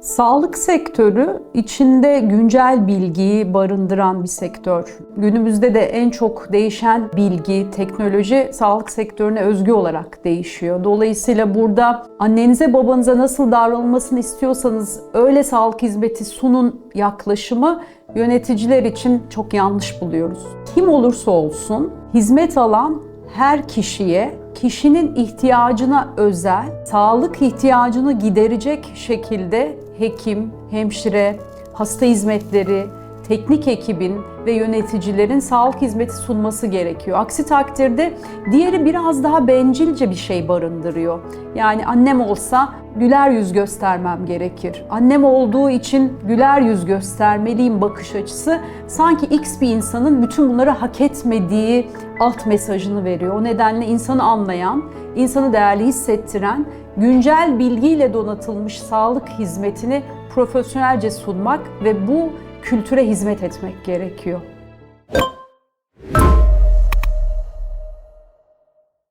Sağlık sektörü içinde güncel bilgiyi barındıran bir sektör. Günümüzde de en çok değişen bilgi, teknoloji sağlık sektörüne özgü olarak değişiyor. Dolayısıyla burada annenize babanıza nasıl davranılmasını istiyorsanız öyle sağlık hizmeti sunun yaklaşımı yöneticiler için çok yanlış buluyoruz. Kim olursa olsun hizmet alan her kişiye kişinin ihtiyacına özel, sağlık ihtiyacını giderecek şekilde hekim, hemşire, hasta hizmetleri, teknik ekibin ve yöneticilerin sağlık hizmeti sunması gerekiyor. Aksi takdirde diğeri biraz daha bencilce bir şey barındırıyor. Yani annem olsa güler yüz göstermem gerekir. Annem olduğu için güler yüz göstermeliyim bakış açısı sanki X bir insanın bütün bunları hak etmediği alt mesajını veriyor. O nedenle insanı anlayan, insanı değerli hissettiren, güncel bilgiyle donatılmış sağlık hizmetini profesyonelce sunmak ve bu kültüre hizmet etmek gerekiyor.